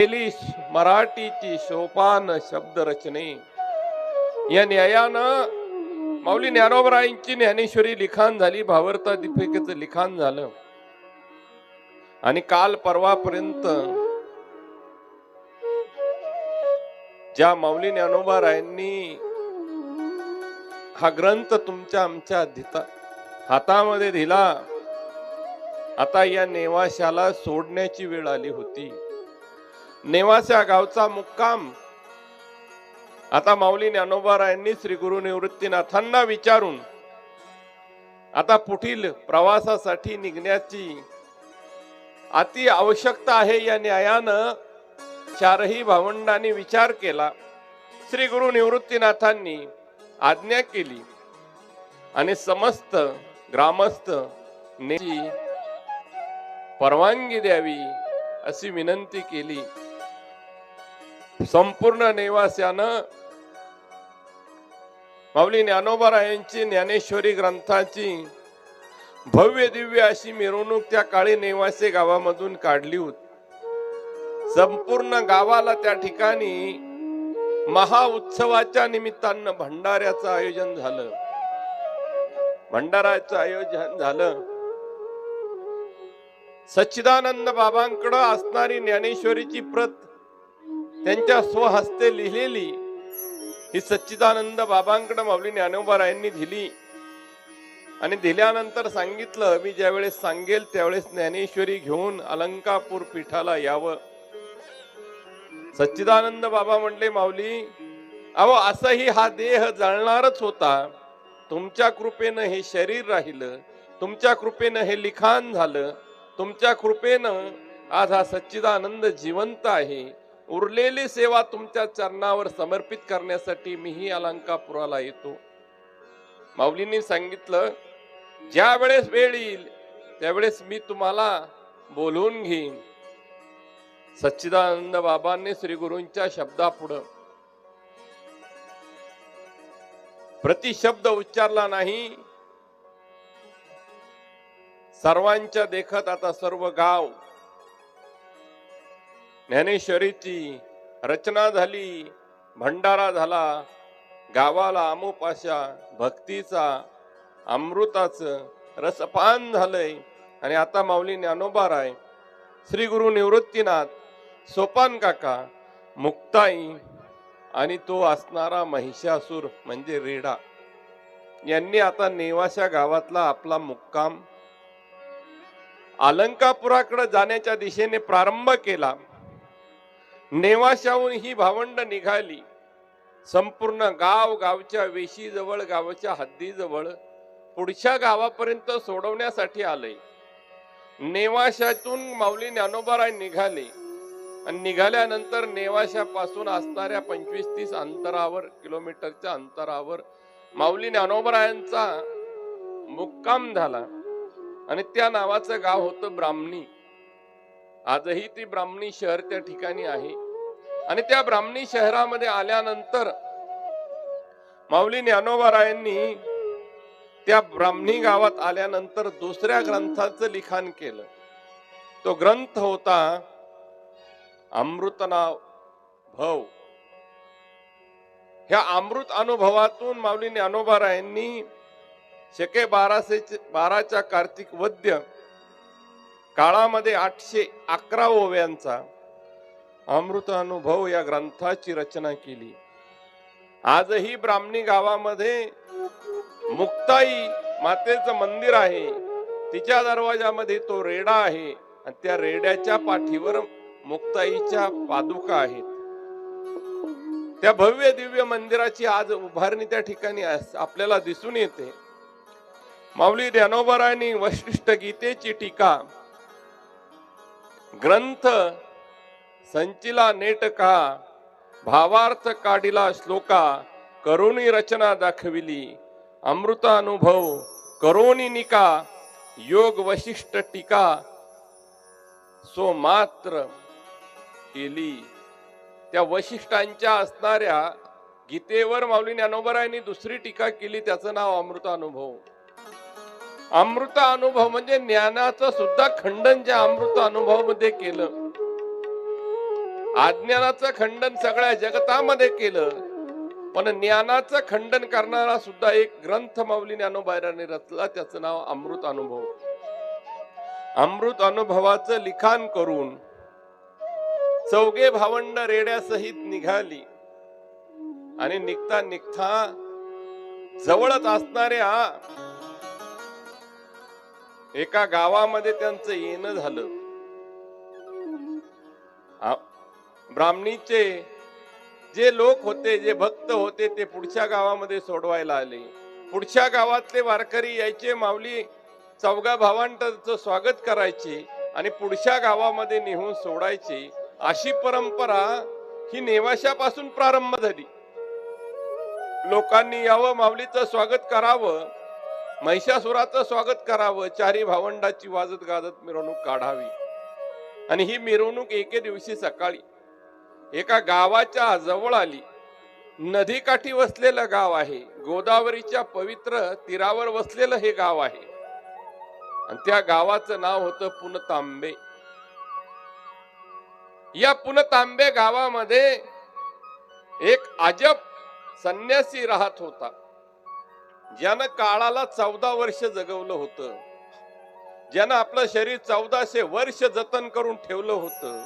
केली मराठीची सोपान शब्द रचने या न्यायानं माऊली ज्ञानोबरायांची ज्ञानेश्वरी लिखाण झाली भावर्ता दीपिकेचं लिखाण झालं. आणि काल परवापर्यंत ज्या माऊली ज्ञानोबारायांनी हा ग्रंथ तुमच्या आमच्या हातामध्ये दिला आता या नेवाशाला सोडण्याची वेळ आली होती. नेवासा गावचा मुक्काम. आता माऊली ज्ञानोबारायांनी श्री गुरु निवृत्तीनाथांना विचारून आता पुढील प्रवासासाठी निघण्याची अति आवश्यकता आहे या न्यायानं चारही भावंडांनी विचार केला. श्री गुरु निवृत्तीनाथांनी आज्ञा केली. आणि समस्त ग्रामस्थ नेची परवानगी द्यावी अशी विनंती केली. संपूर्ण नेवास्यानं माऊली ज्ञानोबारायांची ज्ञानेश्वरी ग्रंथाची भव्य दिव्य अशी मिरवणूक त्या काळी नेवासे गावामधून काढली होती. संपूर्ण गावाला त्या ठिकाणी महाउत्सवाच्या निमित्तानं भंडाऱ्याचं आयोजन झालं. भंडाराचं आयोजन झालं. सच्चिदानंद बाबांकडं असणारी ज्ञानेश्वरीची प्रत त्यांच्या स्वहस्ते लिहिलेली ही सच्चिदानंद बाबांकडे माऊली ज्ञानोबारायांनी दिली. आणि दिल्यानंतर सांगितलं मी ज्यावेळेस सांगेल त्यावेळेस ज्ञानेश्वरी घेऊन अलंकापूर पीठाला यावं. सच्चिदानंद बाबा म्हणले माऊली अहो असंही हा देह जळणारच होता. तुमच्या कृपेनं हे शरीर राहिलं तुमच्या कृपेनं हे लिखाण झालं तुमच्या कृपेनं आज हा सच्चिदानंद जिवंत आहे. उरलेली सेवा तुमच्या चरणावर समर्पित करण्यासाठी मीही अलंकापुराला येतो. माऊलींनी सांगितलं ज्या वेळेस वेळ येईल त्यावेळेस मी तुम्हाला बोलवून घेईन. सच्चिदानंद बाबांनी श्री गुरूंच्या शब्दापुढं प्रतिशब्द उच्चारला नाही. सर्वांच्या देखत आता सर्व गाव ज्ञानेश्वरीची रचना झाली भंडारा झाला गावाला आमोपाशा भक्तीचा अमृताचं रसपान झालंय. आणि आता माऊली ज्ञानोबाराय श्री गुरु निवृत्तीनाथ सोपान काका मुक्ताई आणि तो असणारा महिषासूर म्हणजे रेडा. यांनी आता नेवाशा गावातला आपला मुक्काम अलंकापुराकडे जाण्याच्या दिशेने प्रारंभ केला. नेवाशाहून ही भावंड निघाली. संपूर्ण गाव गावच्या वेशीजवळ गावाच्या हद्दीजवळ पुढच्या गावापर्यंत सोडवण्यासाठी आले. नेवाशातून माऊली ज्ञानोबाराय निघाले. आणि निघाल्यानंतर नेवाशापासून असणाऱ्या पंचवीस तीस अंतरावर किलोमीटरच्या अंतरावर माऊली ज्ञानोबरायांचा मुक्काम झाला. आणि त्या नावाचं गाव होतं ब्राह्मणी. आजही ती ब्राह्मणी शहर त्या ठिकाणी आहे. आणि त्या ब्राह्मणी शहरामध्ये आल्यानंतर माऊली ज्ञानोबारायांनी त्या ब्राह्मणी गावात आल्यानंतर दुसऱ्या ग्रंथाचं लिखाण केलं. तो ग्रंथ होता अमृतनाव भव. ह्या अमृत अनुभवातून माऊली ज्ञानोबारायांनी शके बाराशे बाराच्या कार्तिक वद्य काळामध्ये आठशे अकरा ओव्यांचा अमृत अनुभव या ग्रंथाची रचना केली. आजही ब्राह्मणी गावामध्ये मुक्ताई मातेचं मंदिर आहे. तिच्या दरवाजामध्ये तो रेडा आहे आणि त्या रेड्याच्या पाठीवर मुक्ताईच्या पादुका आहेत. त्या भव्य दिव्य मंदिराची आज उभारणी त्या ठिकाणी आपल्याला दिसून येते. माऊली ज्ञानोबरांनी वशिष्ठ गीतेची टीका ग्रंथ संचिला नेटका भावार्थ काढिला श्लोका करुणी रचना दाखविली अमृतानुभव करोनी निका योग वशिष्ठ टीका सो मात्र केली. त्या वशिष्ठांच्या असणाऱ्या गीतेवर माऊली ज्ञानोबरायांनी दुसरी टीका केली त्याचं नाव अमृतानुभव अमृत अनुभव म्हणजे ज्ञानाचं सुद्धा खंडन ज्या अमृत अनुभवमध्ये केलं. अज्ञानाचं खंडन सगळ्या जगतामध्ये केलं. पण ज्ञानाचं खंडन करणारा सुद्धा एक ग्रंथ माऊली ज्ञानोबायराने रचला त्याचं नाव अमृत अनुभव. अमृत अनुभवाचं लिखाण करून चौघे भावंड रेड्यासहित निघाली आणि निघता निघता जवळच असणाऱ्या एका गावामध्ये त्यांचं येणं झालं. ब्राह्मणीचे जे लोक होते जे भक्त होते ते पुढच्या गावामध्ये सोडवायला आले. पुढच्या गावातले वारकरी यायचे माऊली चौघा भावांचं स्वागत करायचे आणि पुढच्या गावामध्ये नेहून सोडायचे. अशी परंपरा ही नेवाशापासून प्रारंभ झाली. लोकांनी यावं माऊलीचं स्वागत करावं महिषासुराचं स्वागत करावं चारी भावंडाची वाजत गाजत मिरवणूक काढावी. आणि ही मिरवणूक एके दिवशी सकाळी एका गावाच्या जवळ आली. नदीकाठी वसलेलं गाव आहे. गोदावरीच्या पवित्र तीरावर वसलेलं हे गाव आहे. आणि त्या गावाचं नाव होतं पुनतांबे. या पुनतांबे गावामध्ये एक अजब संन्यासी राहत होता. ज्यानं काळाला चौदा वर्ष जगवलं होतं ज्यानं आपलं शरीर चौदाशे वर्ष जतन करून ठेवलं होतं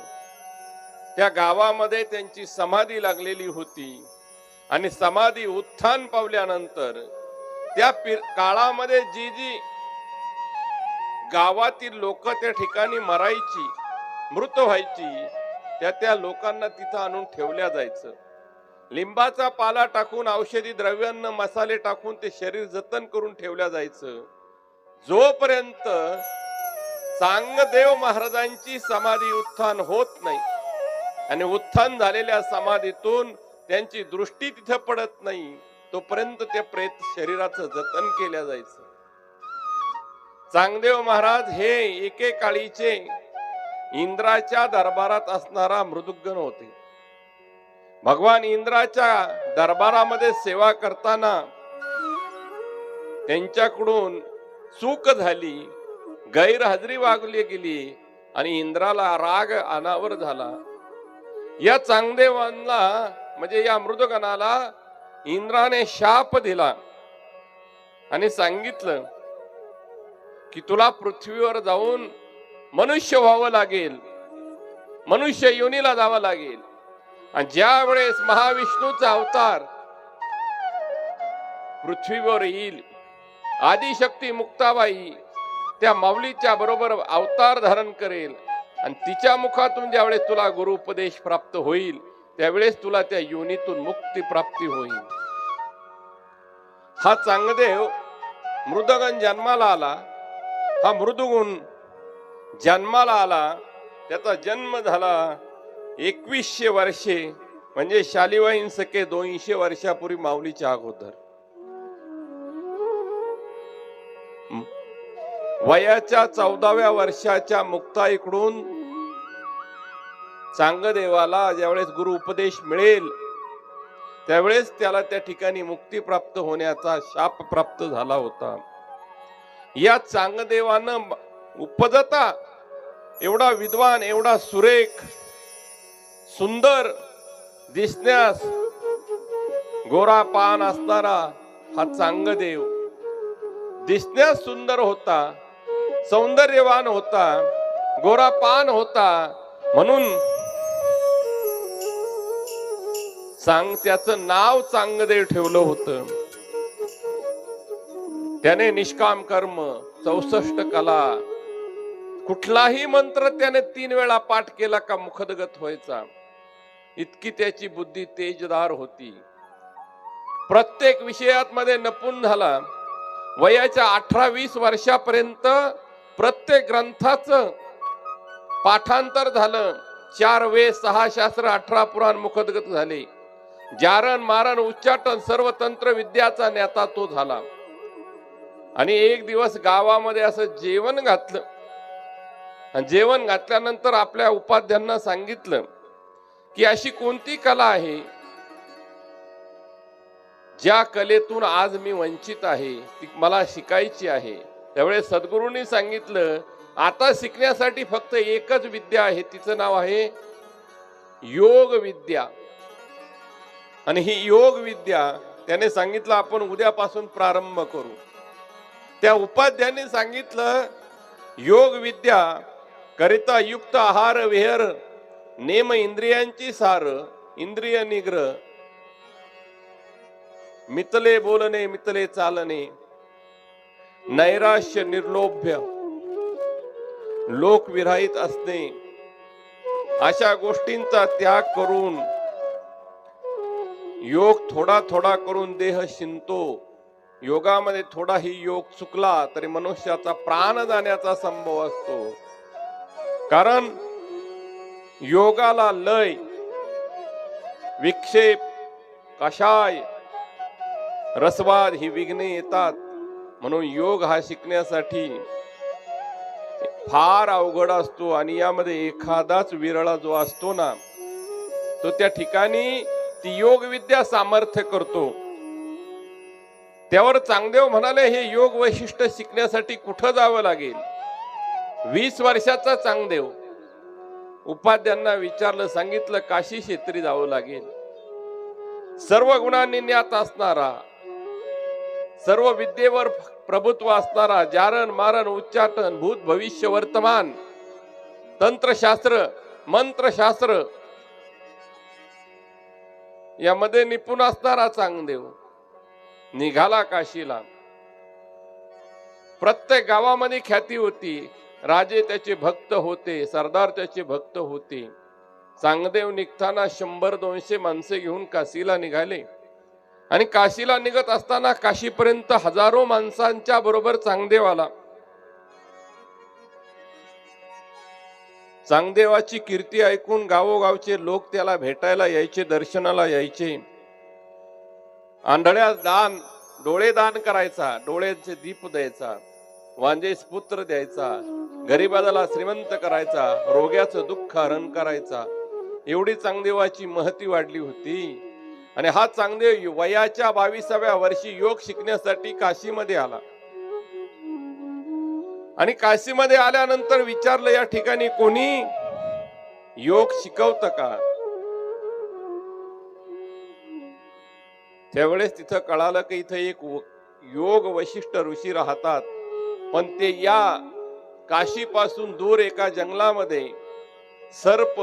त्या गावामध्ये त्यांची समाधी लागलेली होती. आणि समाधी उत्थान पावल्यानंतर त्या काळामध्ये जी जी गावातील लोक त्या ठिकाणी मरायची मृत व्हायची त्या त्या लोकांना तिथं आणून ठेवल्या जायचं. लिंबाचा पाला टाकून औषधी द्रव्यांना मसाले टाकून ते शरीर जतन करून ठेवल्या जायचं. जोपर्यंत चांगदेव महाराजांची समाधी उत्थान होत नाही आणि उत्थान झालेल्या समाधीतून त्यांची दृष्टी तिथे पडत नाही तोपर्यंत ते प्रेत शरीराचं जतन केल्या जायचं. चांगदेव महाराज हे एकेकाळीचे इंद्राच्या दरबारात असणारा मृदुग्गन होते. भगवान इंद्राच्या दरबारामध्ये सेवा करताना त्यांच्याकडून चूक झाली गैरहजरी वागली गेली आणि इंद्राला राग अनावर झाला. या चांगदेवांना म्हणजे या मृदगणाला इंद्राने शाप दिला आणि सांगितलं की तुला पृथ्वीवर जाऊन मनुष्य व्हावं लागेल मनुष्य योनीला जावं लागेल. आणि ज्या वेळेस महाविष्णूचा अवतार पृथ्वीवर येईल आदिशक्ती मुक्ताबाई त्या माऊलीच्या बरोबर अवतार धारण करेल आणि तिच्या मुखातून ज्यावेळेस तुला गुरुपदेश प्राप्त होईल त्यावेळेस तुला त्या योनीतून मुक्ती प्राप्ती होईल. हा चांगदेव मृदगण जन्माला आला. हा मृदुगुण जन्माला आला. त्याचा जन्म झाला. एकवीसशे वर्षे म्हणजे शालिवाईन सके दोनशे वर्षापूर्वी माऊलीच्या अगोदर. वयाच्या चौदाव्या वर्षाच्या मुक्ताईकडून चांगदेवाला ज्यावेळेस गुरु उपदेश मिळेल त्यावेळेस त्याला त्या ठिकाणी मुक्ती प्राप्त होण्याचा शाप प्राप्त झाला होता. या चांगदेवानं उपजता एवढा विद्वान एवढा सुरेख सुंदर दिसण्यास गोरा पान असणारा हा चांगदेव दिसण्यास सुंदर होता सौंदर्यवान होता गोरा पान होता म्हणून चांग त्याचं नाव चांगदेव ठेवलं होतं. त्याने निष्काम कर्म चौसष्ट कला कुठलाही मंत्र त्याने तीन वेळा पाठ केला का मुखदगत व्हायचा. इतकी त्याची बुद्धी तेजदार होती. प्रत्येक विषयात मध्ये नपून झाला. वयाच्या अठरा वीस वर्षापर्यंत प्रत्येक ग्रंथाचं पाठांतर झालं. चार वे सहा शास्त्र अठरा पुराण मुखदगत झाले. जारण मारण उच्चाटन सर्व तंत्र विद्याचा नेता तो झाला. आणि एक दिवस गावामध्ये असं जेवण घातलं. जेवण घातल्यानंतर आपल्या उपाध्यांना सांगितलं की अशी कोणती कला आहे? ज्या कलेतून आज मी वंचित आहे ती मला शिकायची आहे. त्यावेळेस सद्गुरूंनी सांगितलं आता शिकण्यासाठी फक्त एकच विद्या आहे तिचं नाव आहे योग विद्या. आणि ही योग विद्या त्याने सांगितलं आपण उद्यापासून प्रारंभ करू. त्या उपाध्यायाने सांगितलं योग विद्या करिता युक्त आहार विहर नेम इंद्रियांची सार इंद्रिय निग्रह. मितले बोलणे मितले चालणे. नैराश्य निर्लोभ्य. लोक विराहित असणे. अशा गोष्टींचा त्याग करून योग थोडा थोडा करून देह शिंतो. योगामध्ये थोडाही योग चुकला तरी मनुष्याचा प्राण जाण्याचा संभव असतो. कारण योगाला लय. विक्षेप कषाय रसवाद ही विघ्ने येतात. म्हणून योग हा शिकण्यासाठी फार अवघड असतो आणि यामध्ये एखादाच विरळा जो असतो ना तो त्या ठिकाणी ती योग विद्या सामर्थ्य करतो. त्यावर चांगदेव म्हणाले हे योग वैशिष्ट्य शिकण्यासाठी कुठं जावं लागेल? वीस वर्षाचा चांगदेव. उपाध्यांना विचारलं सांगितलं काशी क्षेत्री जावं लागेल. सर्व गुणांनी ज्ञात असणारा सर्व विद्येवर प्रभुत्व असणारा जारण मारण उच्चाटन भूत भविष्य वर्तमान तंत्रशास्त्र मंत्रशास्त्र यामध्ये निपुण असणारा चांगदेव. निघाला काशीला. प्रत्येक गावामध्ये ख्याती होती. राजे त्याचे भक्त होते सरदार त्याचे भक्त होते. चांगदेव निघताना शंभर दोनशे माणसे घेऊन काशीला निघाले. आणि काशीला निघत असताना काशीपर्यंत हजारो माणसांच्या बरोबर चांगदेव आला. चांगदेवाची कीर्ती ऐकून गावोगावचे लोक त्याला भेटायला यायचे दर्शनाला यायचे. आंधळ्या दान डोळे दान करायचा डोळ्यांचे दीप द्यायचा वांजेस पुत्र द्यायचा. गरिबाला श्रीमंत करायचा रोग्याचं दुःख हरण करायचा एवढी चांगदेवाची महती वाढली होती. आणि हा चांगदेव वयाच्या बावीसाव्या वर्षी योग शिकण्यासाठी काशीमध्ये आला. आणि काशीमध्ये आल्यानंतर विचारलं या ठिकाणी कोणी योग शिकवत का? त्यावेळेस तिथं कळालं की इथं एक योग वशिष्ठ ऋषी राहतात. पण ते या काशीपासून दूर एका जंगलामध्ये सर्प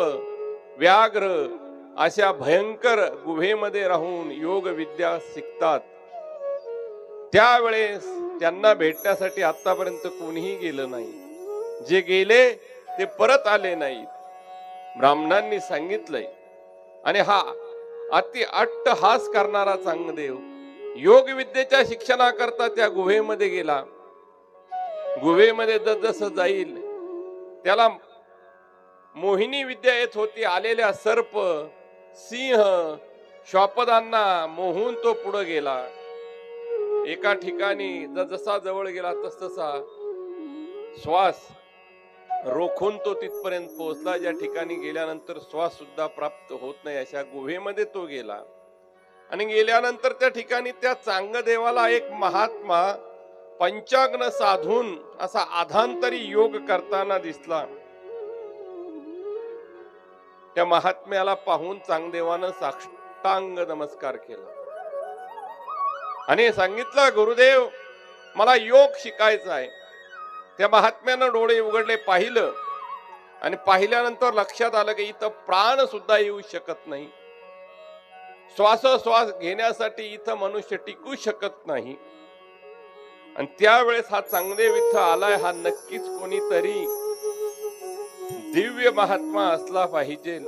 व्याघ्र अशा भयंकर गुहेमध्ये राहून योग विद्या शिकतात. त्यावेळेस त्यांना भेटण्यासाठी आतापर्यंत कोणीही गेलं नाही. जे गेले ते परत आले नाहीत. ब्राह्मणांनी सांगितलंय. आणि हा अति अट्टहास करणारा चांगदेव योग विद्येच्या शिक्षणाकरता त्या गुहेमध्ये गेला. गुहेमध्ये जसजसं जाईल त्याला मोहिनी विद्या येत होती आलेल्या सर्प सिंह श्वापदांना मोहून तो पुढे गेला. एका ठिकाणी जसा जवळ गेला तस तसा श्वास रोखून तो तिथपर्यंत पोहोचला. ज्या ठिकाणी गेल्यानंतर श्वास सुद्धा प्राप्त होत नाही अशा गुहेमध्ये तो गेला. आणि गेल्यानंतर त्या ठिकाणी त्या चांगदेवाला एक महात्मा पंचाग्न साधून असा आधांतरी योग करताना दिसला. त्या महात्म्याला पाहून चांगदेवानं साष्टांग नमस्कार केला. आणि सांगितलं गुरुदेव मला योग शिकायचा आहे. त्या महात्म्यानं डोळे उघडले पाहिलं. आणि पाहिल्यानंतर लक्षात आलं की इथं प्राण सुद्धा येऊ शकत नाही. श्वासोश्वास घेण्यासाठी इथं मनुष्य टिकू शकत नाही. आणि त्यावेळेस हा चांगदेव इथं आलाय हा नक्कीच कोणीतरी दिव्य महात्मा असला पाहिजे.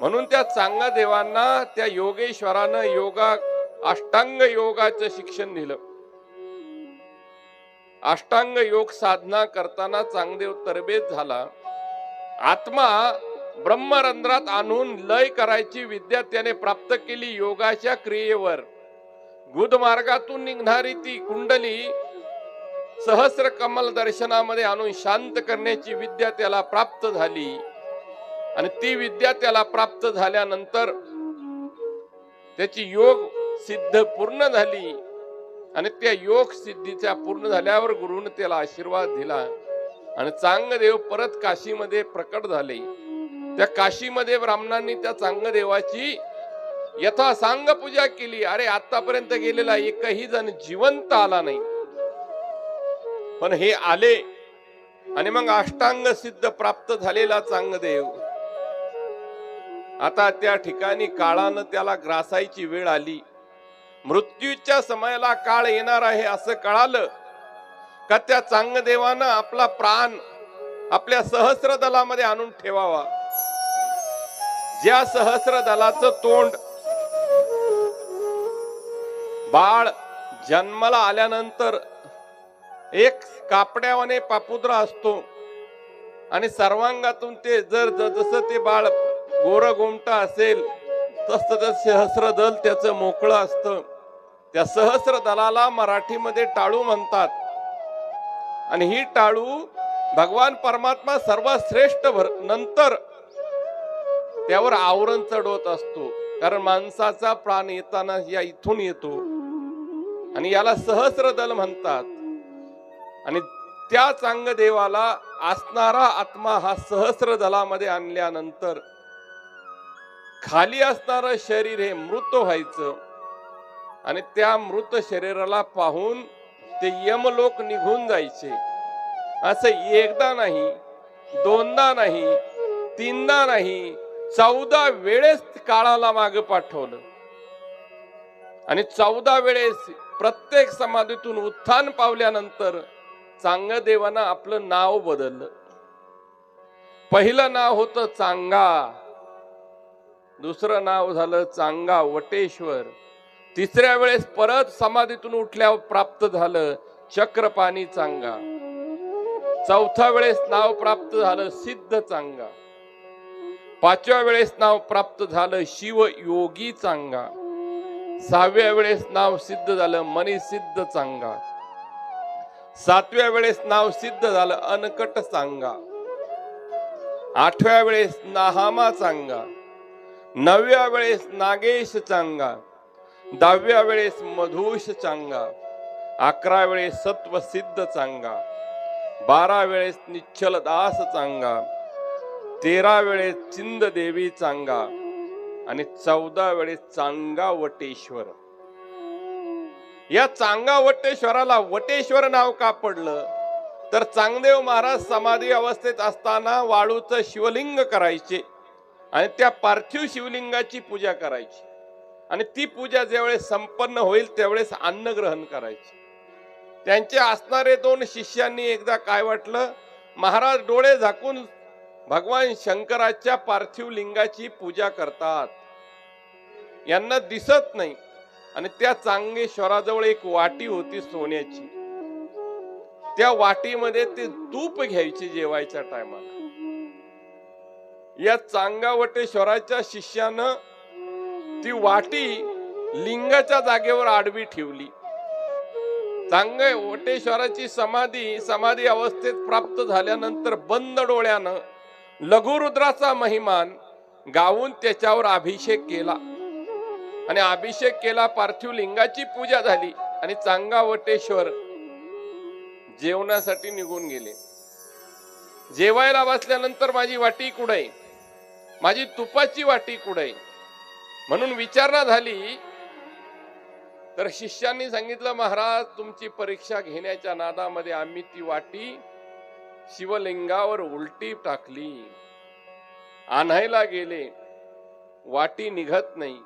म्हणून त्या चांगा देवांना त्या योगेश्वरानं योगा अष्टांग योगाचं शिक्षण दिलं. अष्टांग योग साधना करताना चांगदेव तरबेज झाला. आत्मा ब्रह्मरंध्रात आणून लय करायची विद्या त्याने प्राप्त केली योगाच्या क्रियेवर. गुद मार्गातून निघणारी ती कुंडली सहस्र कमल दर्शनामध्ये आणून शांत करण्याची विद्या त्याला प्राप्त झाली. आणि ती विद्या त्याला प्राप्त झाल्यानंतर त्याची योग सिद्ध पूर्ण झाली. आणि त्या योग सिद्धीच्या पूर्ण झाल्यावर गुरुने त्याला आशीर्वाद दिला. आणि चांगदेव परत काशीमध्ये प्रकट झाले. त्या काशीमध्ये ब्राह्मणांनी त्या चांगदेवाची यथा सांग पूजा केली. अरे आतापर्यंत गेलेला एकही जण जिवंत आला नाही. पण हे आले आणि मग अष्टांग सिद्ध प्राप्त झालेला चांगदेव. आता त्या ठिकाणी काळानं त्याला ग्रासायची वेळ आली. मृत्यूच्या समयाला काळ येणार आहे असं कळालं का त्या चांगदेवानं आपला प्राण आपल्या सहस्र दलामध्ये आणून ठेवावा. ज्या सहस्र दलाचं तोंड बाळ जन्माला आल्यानंतर एक कापड्यावाने पापुद्रा असतो. आणि सर्वांगातून ते जर ज- जसं ते बाळ गोर गोमटा असेल तस तस सहस्र दल त्याचं मोकळं असतं. त्या सहस्र दलाला मराठीमध्ये टाळू म्हणतात. आणि ही टाळू भगवान परमात्मा सर्वात श्रेष्ठ भर नंतर त्यावर आवरण चढवत असतो. कारण माणसाचा प्राण येताना या इथून येतो. आणि याला सहस्र दल म्हणतात. आणि त्या चांग देवाला असणारा आत्मा हा सहस्र दलामध्ये आणल्यानंतर खाली असणारं शरीर हे मृत व्हायचं. आणि त्या मृत शरीराला पाहून ते यमलोक निघून जायचे. असं एकदा नाही दोनदा नाही तीनदा नाही चौदा वेळेस काळाला माग पाठवलं. आणि चौदा वेळेस प्रत्येक समाधीतून उत्थान पावल्यानंतर चांगदेवानं आपलं नाव बदललं. पहिलं नाव होतं चांगा. दुसरं नाव झालं चांगा वटेश्वर. तिसऱ्या वेळेस परत समाधीतून उठल्यावर प्राप्त झालं चक्रपाणी चांगा. चौथ्या वेळेस नाव प्राप्त झालं सिद्ध चांगा. पाचव्या वेळेस नाव प्राप्त झालं शिव योगी चांगा. सहाव्या वेळेस नाव सिद्ध झालं मनी सिद्ध चांगा सातव्या वेळेस नाव सिद्ध झालं अनकट चांगा आठव्या वेळेस नाहामा चांगा नवव्या वेळेस नागेश चांगा दहाव्या वेळेस मधुष चांगा अकरा वेळेस सत्व सिद्ध चांगा बारा वेळेस निश्चल दास चांगा तेरा वेळेस चिंद देवी चांगा आणि चौदा वेळेस चांगा वटेश्वर या चांगा वटेश्वराला वटेश्वर नाव का पडलं? तर चांगदेव महाराज समाधी अवस्थेत असताना वाळूचं शिवलिंग करायचे आणि त्या पार्थिव शिवलिंगाची पूजा करायची. आणि ती पूजा ज्यावेळेस संपन्न होईल त्यावेळेस अन्न ग्रहण करायचे. त्यांचे असणारे दोन शिष्यांनी एकदा काय वाटलं? महाराज डोळे झाकून भगवान शंकराच्या पार्थिव लिंगाची पूजा करतात. यांना दिसत नाही. आणि त्या चांगेश्वराजवळ एक वाटी होती सोन्याची. त्या वाटीमध्ये ते तूप घ्यायचे जेवायच्या टायमाला. या चांगावटेश्वराच्या शिष्यानं ती वाटी लिंगाच्या जागेवर आडवी ठेवली. चांग वटेश्वराची समाधी समाधी अवस्थेत प्राप्त झाल्यानंतर बंद डोळ्यानं लघुरुद्राचा महिमान गाऊन त्याच्यावर अभिषेक केला. आणि अभिषेक केला पार्थिव लिंगाची पूजा झाली आणि चांगावटेश्वर जेवणासाठी निघून गेले. जेवायला बसल्यानंतर माझी वाटी कुठे? माझी तुपाची वाटी कुठे? म्हणून विचारणा झाली. तर शिष्यांनी सांगितलं महाराज तुमची परीक्षा घेण्याच्या नादामध्ये आम्ही ती वाटी शिवलिंगावर उलटी टाकली. आणायला गेले. वाटी निघत नाही.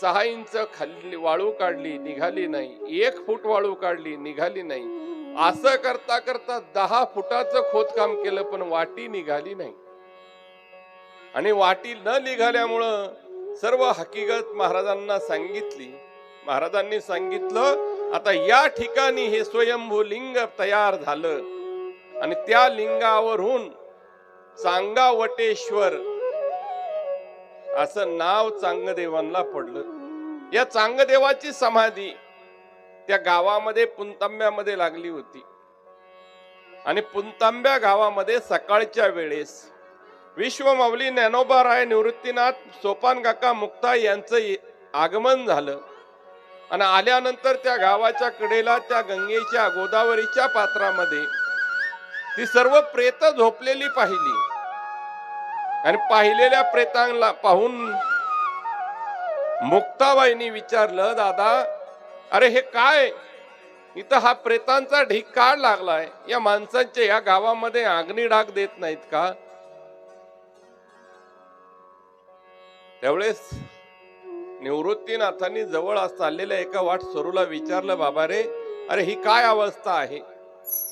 सहा इंच खाली वाळू काढली निघाली नाही. एक फूट वाळू काढली निघाली नाही. असं करता करता दहा फुटाचं खोदकाम केलं पण वाटी निघाली नाही. आणि वाटी न निघाल्यामुळं सर्व हकीकत महाराजांना सांगितली. महाराजांनी सांगितलं आता या ठिकाणी हे स्वयंभू लिंग तयार झालं. आणि त्या लिंगावरून चांगावटेश्वर असं नाव चांगदेवांना पडलं. या चांगदेवाची समाधी त्या गावामध्ये पुंतांब्यामध्ये लागली होती. आणि पुंतांब्या गावामध्ये सकाळच्या वेळेस विश्वमाऊली ज्ञानोबा राय निवृत्तीनाथ सोपान काका मुक्ता यांचं आगमन झालं. आणि आल्यानंतर त्या गावाच्या कडेला त्या गंगेच्या गोदावरीच्या पात्रामध्ये ती सर्व प्रेत झोपलेली पाहिली. आणि पाहिलेल्या प्रेतांना पाहून मुक्ताबाईंनी विचारलं दादा अरे हे काय? इथं हा प्रेतांचा ढीक काळ लागलाय. या माणसांच्या या गावामध्ये आग्नी डाग देत नाहीत का? त्यावेळेस निवृत्तीनाथांनी जवळ चाललेल्या एका वाट सरूला विचारलं बाबा रे अरे ही काय अवस्था आहे?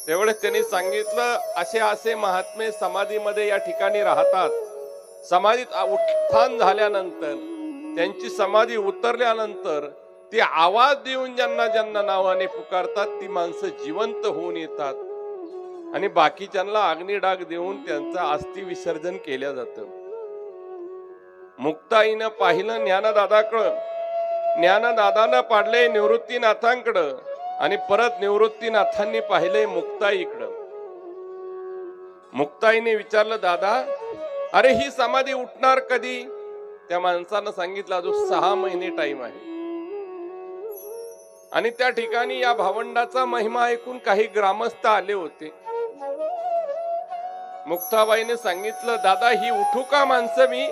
त्यावेळेस त्यांनी सांगितलं असे असे महात्मे समाधीमध्ये या ठिकाणी राहतात. समाधीत उत्थान झाल्यानंतर त्यांची समाधी उतरल्यानंतर ती आवाज देऊन ज्यांना ज्यांना नावाने पुकारतात ती माणसं जिवंत होऊन येतात. आणि बाकीच्यांना अग्निडाग देऊन त्यांचं अस्थि विसर्जन केलं जातं. मुक्ताईनं पाहिलं ज्ञानदादाकडं. ज्ञानदादानं पाडले निवृत्तीनाथांकडं. आणि परत निवृत्तीनाथांनी पाहिले मुक्ताईकडं मुक्ताईने विचारलं दादा अरे ही समाधी उठणार कधी? त्या माणसानं सांगितलं अजून सहा महिने टाइम आहे. आणि त्या ठिकाणी या भावंडाचा महिमा ऐकून काही ग्रामस्थ आले होते. मुक्ताबाईने सांगितलं दादा ही उठू का माणसं मी?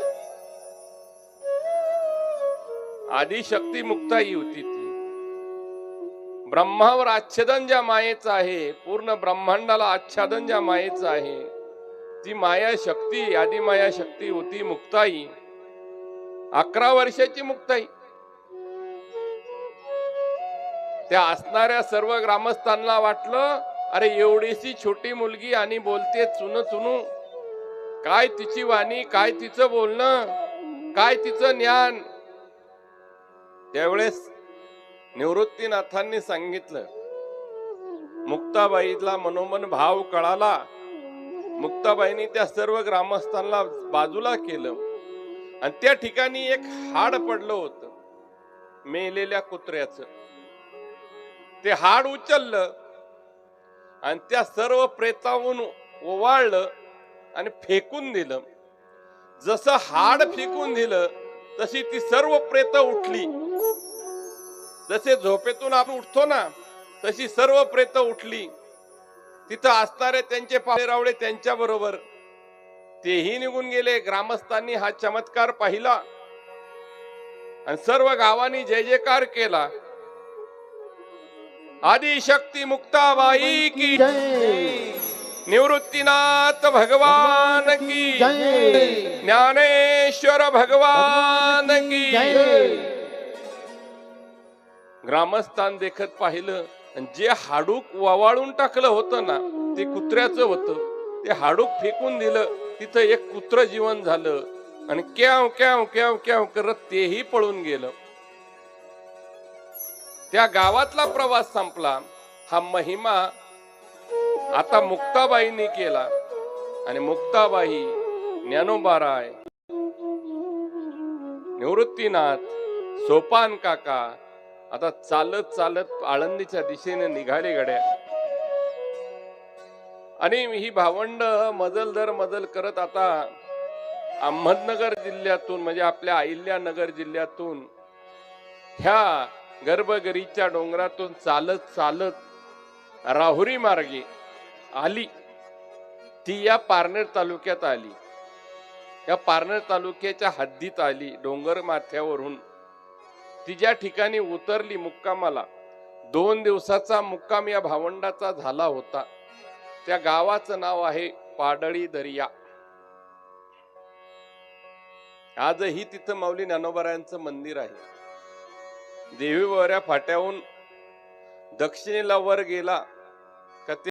आदिशक्ती मुक्ताई होती ती. ब्रह्मावर आच्छादन ज्या मायेचं आहे पूर्ण ब्रह्मांडाला आच्छादन ज्या मायेचं आहे ती माया शक्ती आदी माया शक्ती होती मुक्ताई. अकरा वर्षाची मुक्ताई. त्या असणाऱ्या सर्व ग्रामस्थांना वाटलं अरे एवढीशी छोटी मुलगी आणि बोलते चुन चुनू. काय तिची वाणी काय तिचं बोलणं काय तिचं ज्ञान. त्यावेळेस निवृत्तीनाथांनी सांगितलं मुक्ताबाईला मनोमन भाव कळाला. मुक्ताबाईंनी त्या सर्व ग्रामस्थांना बाजूला केलं. आणि त्या ठिकाणी एक हाड पडलं होतं मेलेल्या कुत्र्याचं. ते हाड उचललं आणि त्या सर्व प्रेताहून ओवाळलं आणि फेकून दिलं. जसं हाड फेकून दिलं तशी ती सर्व प्रेत उठली. जसे झोपेतून आपण उठतो ना तशी सर्व प्रेत उठली. तिथं असणारे त्यांचे पाहुणे त्यांच्या बरोबर. तेही निघून गेले ग्रामस्थांनी हा चमत्कार पाहिला. आणि सर्व गावांनी जय जयकार केला. आदिशक्ती मुक्ताबाई की निवृत्तीनाथ भगवान की ज्ञानेश्वर भगवान की ग्रामस्थान देखत पाहिलं आणि जे हाडूक वावाळून टाकलं होतं ना ते कुत्र्याचं होतं. ते हाडूक फेकून दिलं तिथं एक कुत्र जीवन झालं. आणि क्याव क्याव क्याव क्याव करत तेही पळून गेलं. त्या गावातला प्रवास संपला. हा महिमा आता मुक्ताबाईंनी केला. आणि मुक्ताबाई ज्ञानोबाराय निवृत्तीनाथ सोपान काका आता चालत चालत आळंदीच्या दिशेने निघाले गड्या. आणि ही भावंड मजल दर मजल करत आता अहमदनगर जिल्ह्यातून म्हणजे आपल्या अहिल्यानगर जिल्ह्यातून ह्या गर्भगरीच्या डोंगरातून चालत चालत राहुरी मार्गे आली. ती या पारनेर तालुक्यात आली. या पारनेर तालुक्याच्या हद्दीत आली डोंगर माथ्यावरून. ती ज्या ठिकाणी उतरली मुक्कामाला. दोन दिवसाचा मुक्काम या भावंडाचा झाला होता. त्या गावाचं नाव आहे पाडळी दर्या. आजही तिथं माऊली ज्ञानोबरायांचं मंदिर आहे. देवीवऱ्या फाट्याहून दक्षिणेला वर गेला का